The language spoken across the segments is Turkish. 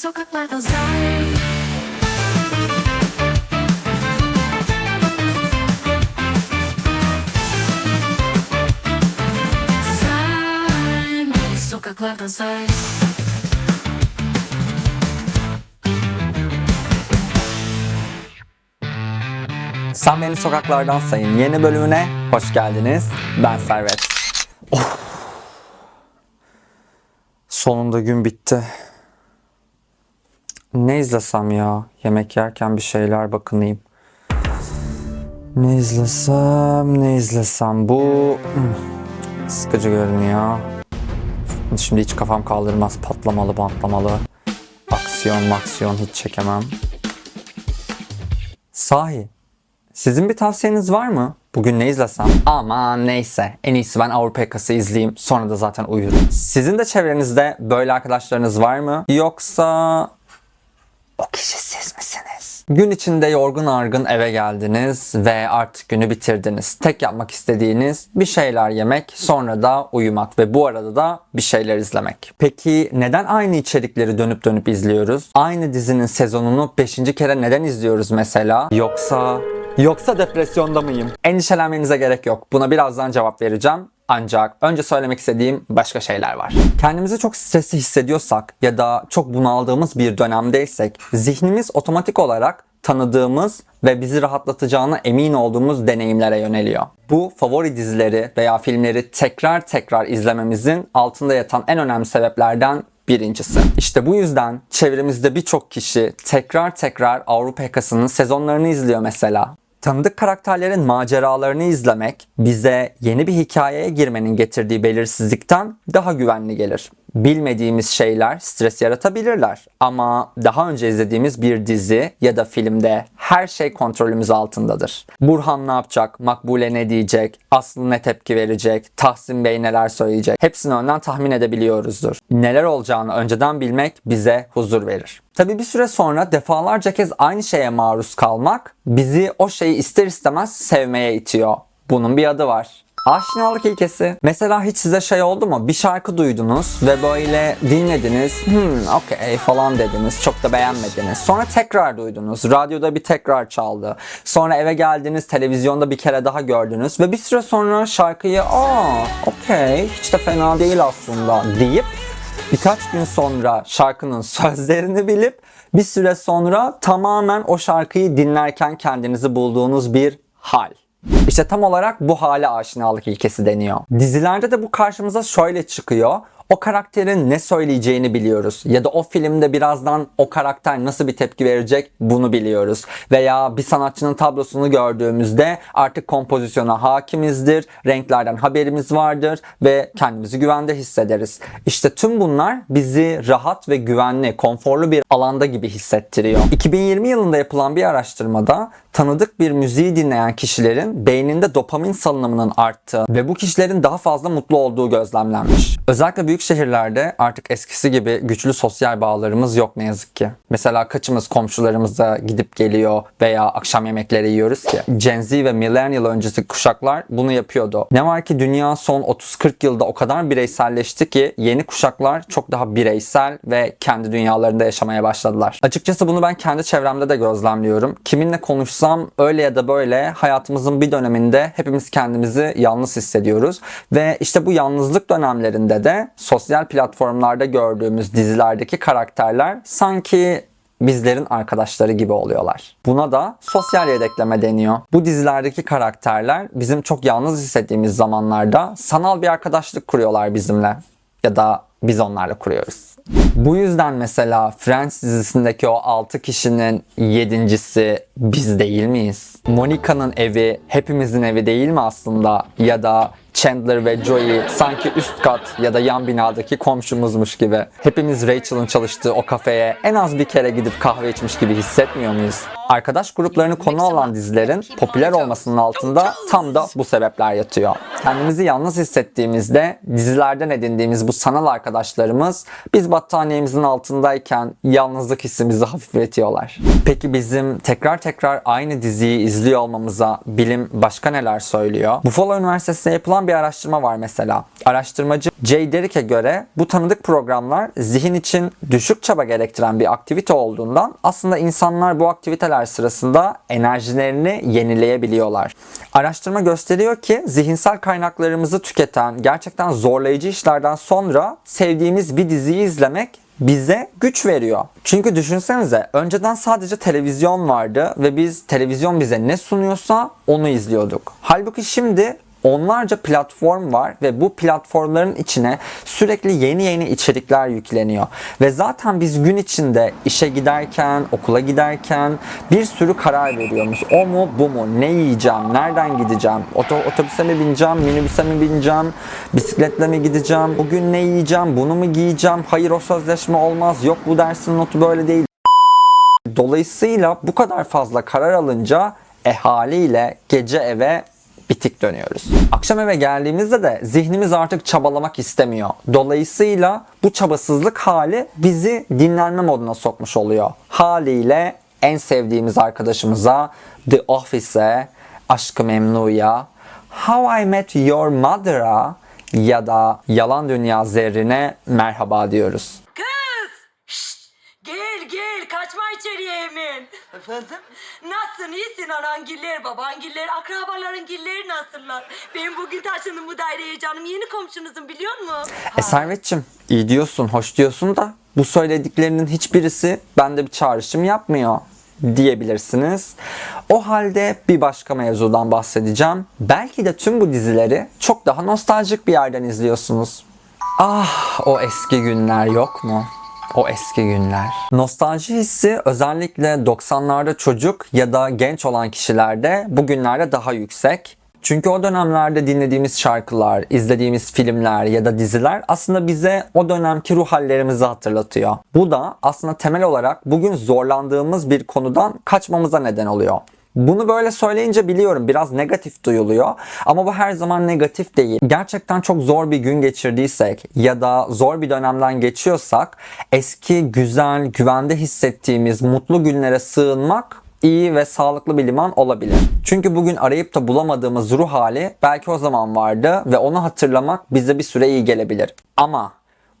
Sen beni sokaklarda say Sen Beni Sokaklardan Sayın yeni bölümüne hoş geldiniz. Ben Servet. Of. Sonunda gün bitti. Ne izlesem ya? Yemek yerken bir şeyler bakınayım. Ne izlesem, ne izlesem? Bu hmm, sıkıcı görünüyor. Şimdi hiç kafam kaldırmaz. Patlamalı, bantlamalı. Aksiyon, maksiyon hiç çekemem. Sahi, sizin bir tavsiyeniz var mı? Bugün ne izlesem? Aman neyse. En iyisi ben Avrupa Yakası izleyeyim. Sonra da zaten uyurum. Sizin de çevrenizde böyle arkadaşlarınız var mı? Yoksa o kişi siz misiniz? Gün içinde yorgun argın eve geldiniz ve artık günü bitirdiniz. Tek yapmak istediğiniz bir şeyler yemek, sonra da uyumak ve bu arada da bir şeyler izlemek. Peki neden aynı içerikleri dönüp dönüp izliyoruz? Aynı dizinin sezonunu 5. kere neden izliyoruz mesela? Yoksa Yoksa depresyonda mıyım? Endişelenmenize gerek yok. Buna birazdan cevap vereceğim. Ancak önce söylemek istediğim başka şeyler var. Kendimizi çok stresli hissediyorsak ya da çok bunaldığımız bir dönemdeysek zihnimiz otomatik olarak tanıdığımız ve bizi rahatlatacağına emin olduğumuz deneyimlere yöneliyor. Bu favori dizileri veya filmleri tekrar tekrar izlememizin altında yatan en önemli sebeplerden birincisi. İşte bu yüzden çevremizde birçok kişi tekrar tekrar Avrupa Yakası'nın sezonlarını izliyor mesela. Tanıdık karakterlerin maceralarını izlemek bize yeni bir hikayeye girmenin getirdiği belirsizlikten daha güvenli gelir. Bilmediğimiz şeyler stres yaratabilirler ama daha önce izlediğimiz bir dizi ya da filmde her şey kontrolümüz altındadır. Burhan ne yapacak, Makbule ne diyecek, Aslı ne tepki verecek, Tahsin Bey neler söyleyecek hepsini önden tahmin edebiliyoruzdur. Neler olacağını önceden bilmek bize huzur verir. Tabi bir süre sonra defalarca kez aynı şeye maruz kalmak bizi o şeyi ister istemez sevmeye itiyor. Bunun bir adı var. Aşinalık ilkesi. Mesela hiç size şey oldu mu? Bir şarkı duydunuz ve böyle dinlediniz. Hmm okey falan dediniz. Çok da beğenmediniz. Sonra tekrar duydunuz. Radyoda bir tekrar çaldı. Sonra eve geldiniz. Televizyonda bir kere daha gördünüz. Ve bir süre sonra şarkıyı aa okey hiç de fena değil aslında deyip birkaç gün sonra şarkının sözlerini bilip bir süre sonra tamamen o şarkıyı dinlerken kendinizi bulduğunuz bir hal. İşte tam olarak bu hale aşinalık ilkesi deniyor. Dizilerde de bu karşımıza şöyle çıkıyor. O karakterin ne söyleyeceğini biliyoruz. Ya da o filmde birazdan o karakter nasıl bir tepki verecek bunu biliyoruz. Veya bir sanatçının tablosunu gördüğümüzde artık kompozisyona hakimizdir, renklerden haberimiz vardır ve kendimizi güvende hissederiz. İşte tüm bunlar bizi rahat ve güvenli, konforlu bir alanda gibi hissettiriyor. 2020 yılında yapılan bir araştırmada tanıdık bir müziği dinleyen kişilerin beyninde dopamin salınımının arttığı ve bu kişilerin daha fazla mutlu olduğu gözlemlenmiş. Özellikle büyük şehirlerde artık eskisi gibi güçlü sosyal bağlarımız yok ne yazık ki. Mesela kaçımız komşularımıza gidip geliyor veya akşam yemekleri yiyoruz ki. Gen Z ve millennial öncesi kuşaklar bunu yapıyordu. Ne var ki dünya son 30-40 yılda o kadar bireyselleşti ki yeni kuşaklar çok daha bireysel ve kendi dünyalarında yaşamaya başladılar. Açıkçası bunu ben kendi çevremde de gözlemliyorum. Kiminle konuşsam öyle ya da böyle hayatımızın bir döneminde hepimiz kendimizi yalnız hissediyoruz. Ve işte bu yalnızlık dönemlerinde de sosyal platformlarda gördüğümüz dizilerdeki karakterler sanki bizlerin arkadaşları gibi oluyorlar. Buna da sosyal yedekleme deniyor. Bu dizilerdeki karakterler bizim çok yalnız hissettiğimiz zamanlarda sanal bir arkadaşlık kuruyorlar bizimle. Ya da biz onlarla kuruyoruz. Bu yüzden mesela Friends dizisindeki o 6 kişinin yedincisi biz değil miyiz? Monica'nın evi hepimizin evi değil mi aslında? Ya da Chandler ve Joey sanki üst kat ya da yan binadaki komşumuzmuş gibi. Hepimiz Rachel'ın çalıştığı o kafeye en az bir kere gidip kahve içmiş gibi hissetmiyor muyuz? Arkadaş gruplarını konu alan dizilerin popüler olmasının altında tam da bu sebepler yatıyor. Kendimizi yalnız hissettiğimizde dizilerden edindiğimiz bu sanal arkadaşlarımız biz battaniyemizin altındayken yalnızlık hissimizi hafifletiyorlar. Peki bizim tekrar tekrar aynı diziyi izliyor olmamıza bilim başka neler söylüyor? Buffalo Üniversitesi'nde yapılan Yapılan bir araştırma var mesela. Araştırmacı Jay Derrick'e göre bu tanıdık programlar zihin için düşük çaba gerektiren bir aktivite olduğundan aslında insanlar bu aktiviteler sırasında enerjilerini yenileyebiliyorlar. Araştırma gösteriyor ki zihinsel kaynaklarımızı tüketen gerçekten zorlayıcı işlerden sonra sevdiğimiz bir diziyi izlemek bize güç veriyor. Çünkü düşünsenize önceden sadece televizyon vardı ve biz televizyon bize ne sunuyorsa onu izliyorduk. Halbuki şimdi onlarca platform var ve bu platformların içine sürekli yeni yeni içerikler yükleniyor. Ve zaten biz gün içinde işe giderken, okula giderken bir sürü karar veriyoruz. O mu bu mu? Ne yiyeceğim? Nereden gideceğim? Oto, otobüse mi bineceğim? Minibüse mi bineceğim? Bisikletle mi gideceğim? Bugün ne yiyeceğim? Bunu mu giyeceğim? Hayır o sözleşme olmaz. Yok bu dersin notu böyle değil. Dolayısıyla bu kadar fazla karar alınca e haliyle gece eve bitik dönüyoruz. Akşam eve geldiğimizde de zihnimiz artık çabalamak istemiyor. Dolayısıyla bu çabasızlık hali bizi dinlenme moduna sokmuş oluyor. Haliyle en sevdiğimiz arkadaşımıza, The Office'e, Aşkı Memnu'ya, How I Met Your Mother'a ya da Yalan Dünya Zerrin'e merhaba diyoruz. Kız! Kaçma içeriye Emin. Efendim? Nasılsın iyisin anangiller babangiller akrabaların gilleri nasıllar? Ben bugün taşındım bu daireye canım yeni komşunuzum biliyor musun? E Servetçim iyi diyorsun, hoş diyorsun da bu söylediklerinin hiçbirisi bende bir çağrışım yapmıyor diyebilirsiniz. O halde bir başka mevzudan bahsedeceğim. Belki de tüm bu dizileri çok daha nostaljik bir yerden izliyorsunuz. Ah o eski günler yok mu? O eski günler. Nostalji hissi özellikle 90'larda çocuk ya da genç olan kişilerde bugünlerde daha yüksek. Çünkü o dönemlerde dinlediğimiz şarkılar, izlediğimiz filmler ya da diziler aslında bize o dönemki ruh hallerimizi hatırlatıyor. Bu da aslında temel olarak bugün zorlandığımız bir konudan kaçmamıza neden oluyor. Bunu böyle söyleyince biliyorum biraz negatif duyuluyor ama bu her zaman negatif değil. Gerçekten çok zor bir gün geçirdiysek ya da zor bir dönemden geçiyorsak eski, güzel, güvende hissettiğimiz mutlu günlere sığınmak iyi ve sağlıklı bir liman olabilir. Çünkü bugün arayıp da bulamadığımız ruh hali belki o zaman vardı ve onu hatırlamak bize bir süre iyi gelebilir. Ama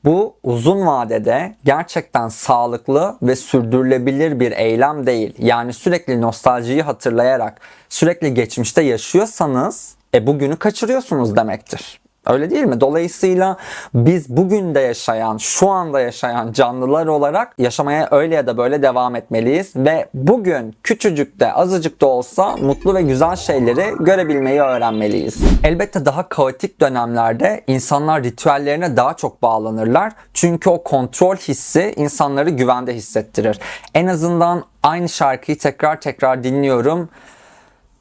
bu uzun vadede gerçekten sağlıklı ve sürdürülebilir bir eylem değil. Yani sürekli nostaljiyi hatırlayarak sürekli geçmişte yaşıyorsanız e bugünü kaçırıyorsunuz demektir. Öyle değil mi? Dolayısıyla biz bugün de yaşayan, şu anda yaşayan canlılar olarak yaşamaya öyle ya da böyle devam etmeliyiz ve bugün küçücük de azıcık da olsa mutlu ve güzel şeyleri görebilmeyi öğrenmeliyiz. Elbette daha kaotik dönemlerde insanlar ritüellerine daha çok bağlanırlar. Çünkü o kontrol hissi insanları güvende hissettirir. En azından aynı şarkıyı tekrar tekrar dinliyorum.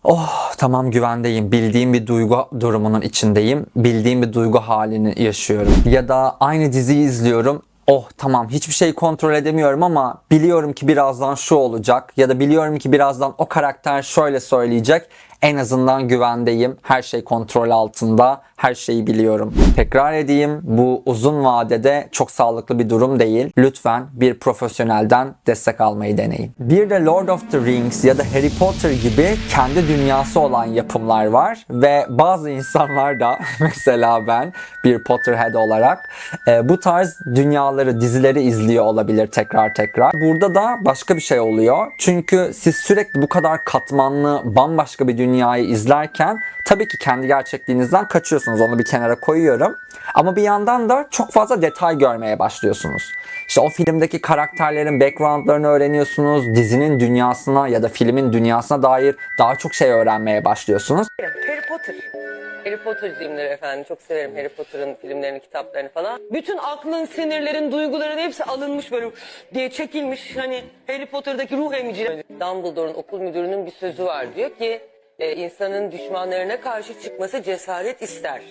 Oh tamam güvendeyim. Bildiğim bir duygu durumunun içindeyim. Bildiğim bir duygu halini yaşıyorum. Ya da aynı diziyi izliyorum. Oh tamam hiçbir şey kontrol edemiyorum ama biliyorum ki birazdan şu olacak ya da biliyorum ki birazdan o karakter şöyle söyleyecek. En azından güvendeyim. Her şey kontrol altında. Her şeyi biliyorum. Tekrar edeyim. Bu uzun vadede çok sağlıklı bir durum değil. Lütfen bir profesyonelden destek almayı deneyin. Bir de Lord of the Rings ya da Harry Potter gibi kendi dünyası olan yapımlar var ve bazı insanlar da mesela ben bir Potterhead olarak e, bu tarz dünyaları, dizileri izliyor olabilir tekrar tekrar. Burada da başka bir şey oluyor. Çünkü siz sürekli bu kadar katmanlı, bambaşka bir dünyayı izlerken tabii ki kendi gerçekliğinizden kaçıyorsunuz. Onu bir kenara koyuyorum. Ama bir yandan da çok fazla detay görmeye başlıyorsunuz. İşte o filmdeki karakterlerin backgroundlarını öğreniyorsunuz. Dizinin dünyasına ya da filmin dünyasına dair daha çok şey öğrenmeye başlıyorsunuz. Harry Potter. Harry Potter'cıyımdır efendim. Çok severim Harry Potter'ın filmlerini, kitaplarını falan. Bütün aklın, sinirlerin, duyguların hepsi alınmış böyle diye çekilmiş. Hani Harry Potter'daki ruh emici. Dumbledore'un okul müdürünün bir sözü var. Diyor ki e, insanın düşmanlarına karşı çıkması cesaret ister.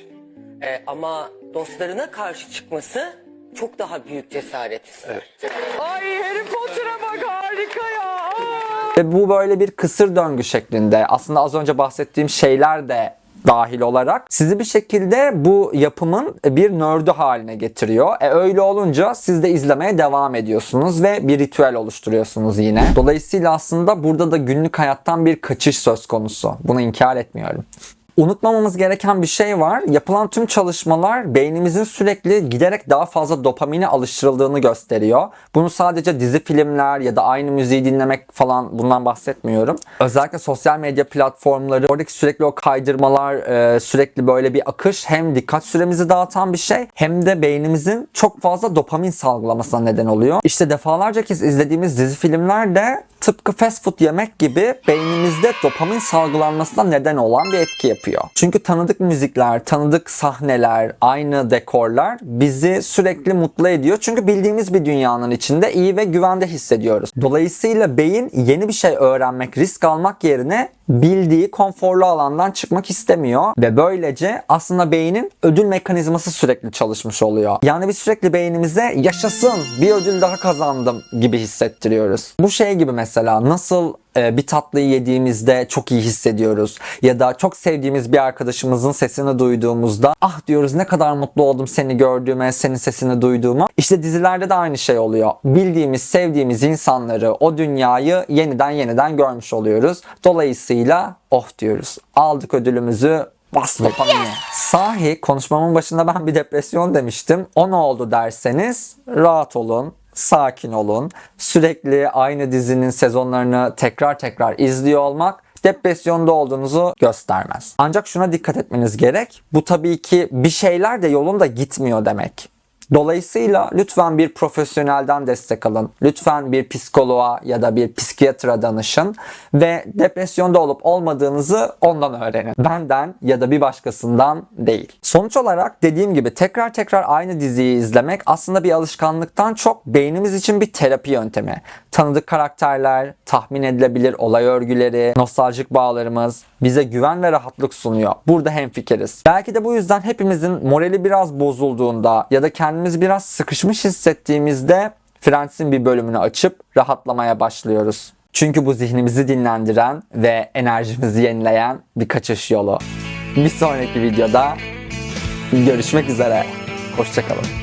E, ama dostlarına karşı çıkması çok daha büyük cesaret ister. Ay Harry Potter'a bak harika ya. Aa! Ve bu böyle bir kısır döngü şeklinde. Aslında az önce bahsettiğim şeyler de dahil olarak sizi bir şekilde bu yapımın bir nördü haline getiriyor. E öyle olunca siz de izlemeye devam ediyorsunuz ve bir ritüel oluşturuyorsunuz yine. Dolayısıyla aslında burada da günlük hayattan bir kaçış söz konusu. Bunu inkar etmiyorum. Unutmamamız gereken bir şey var. Yapılan tüm çalışmalar beynimizin sürekli giderek daha fazla dopamine alıştırıldığını gösteriyor. Bunu sadece dizi filmler ya da aynı müziği dinlemek falan bundan bahsetmiyorum. Özellikle sosyal medya platformları, oradaki sürekli o kaydırmalar, e, sürekli böyle bir akış hem dikkat süremizi dağıtan bir şey hem de beynimizin çok fazla dopamin salgılamasına neden oluyor. İşte defalarca kez izlediğimiz dizi filmler de tıpkı fast food yemek gibi beynimizde dopamin salgılanmasına neden olan bir etki yapıyor. Çünkü tanıdık müzikler, tanıdık sahneler, aynı dekorlar bizi sürekli mutlu ediyor. Çünkü bildiğimiz bir dünyanın içinde iyi ve güvende hissediyoruz. Dolayısıyla beyin yeni bir şey öğrenmek, risk almak yerine bildiği konforlu alandan çıkmak istemiyor ve böylece aslında beynin ödül mekanizması sürekli çalışmış oluyor. Yani biz sürekli beynimize yaşasın bir ödül daha kazandım gibi hissettiriyoruz. Bu şey gibi mesela nasıl bir tatlıyı yediğimizde çok iyi hissediyoruz ya da çok sevdiğimiz bir arkadaşımızın sesini duyduğumuzda ah diyoruz ne kadar mutlu oldum seni gördüğüme, senin sesini duyduğuma. İşte dizilerde de aynı şey oluyor. Bildiğimiz, sevdiğimiz insanları, o dünyayı yeniden yeniden görmüş oluyoruz. Dolayısıyla oh diyoruz. Aldık ödülümüzü bas dopamine. Sahi konuşmamın başında ben bir depresyon demiştim. O ne oldu derseniz rahat olun sakin olun. Sürekli aynı dizinin sezonlarını tekrar tekrar izliyor olmak depresyonda olduğunuzu göstermez. Ancak şuna dikkat etmeniz gerek. Bu tabii ki bir şeyler de yolunda gitmiyor demek. Dolayısıyla lütfen bir profesyonelden destek alın. Lütfen bir psikoloğa ya da bir psikiyatra danışın ve depresyonda olup olmadığınızı ondan öğrenin. Benden ya da bir başkasından değil. Sonuç olarak dediğim gibi tekrar tekrar aynı diziyi izlemek aslında bir alışkanlıktan çok beynimiz için bir terapi yöntemi. Tanıdık karakterler, tahmin edilebilir olay örgüleri, nostaljik bağlarımız bize güven ve rahatlık sunuyor. Burada hemfikiriz. Belki de bu yüzden hepimizin morali biraz bozulduğunda ya da kendimizi biraz sıkışmış hissettiğimizde Friends'in bir bölümünü açıp rahatlamaya başlıyoruz. Çünkü bu zihnimizi dinlendiren ve enerjimizi yenileyen bir kaçış yolu. Bir sonraki videoda görüşmek üzere. Hoşçakalın.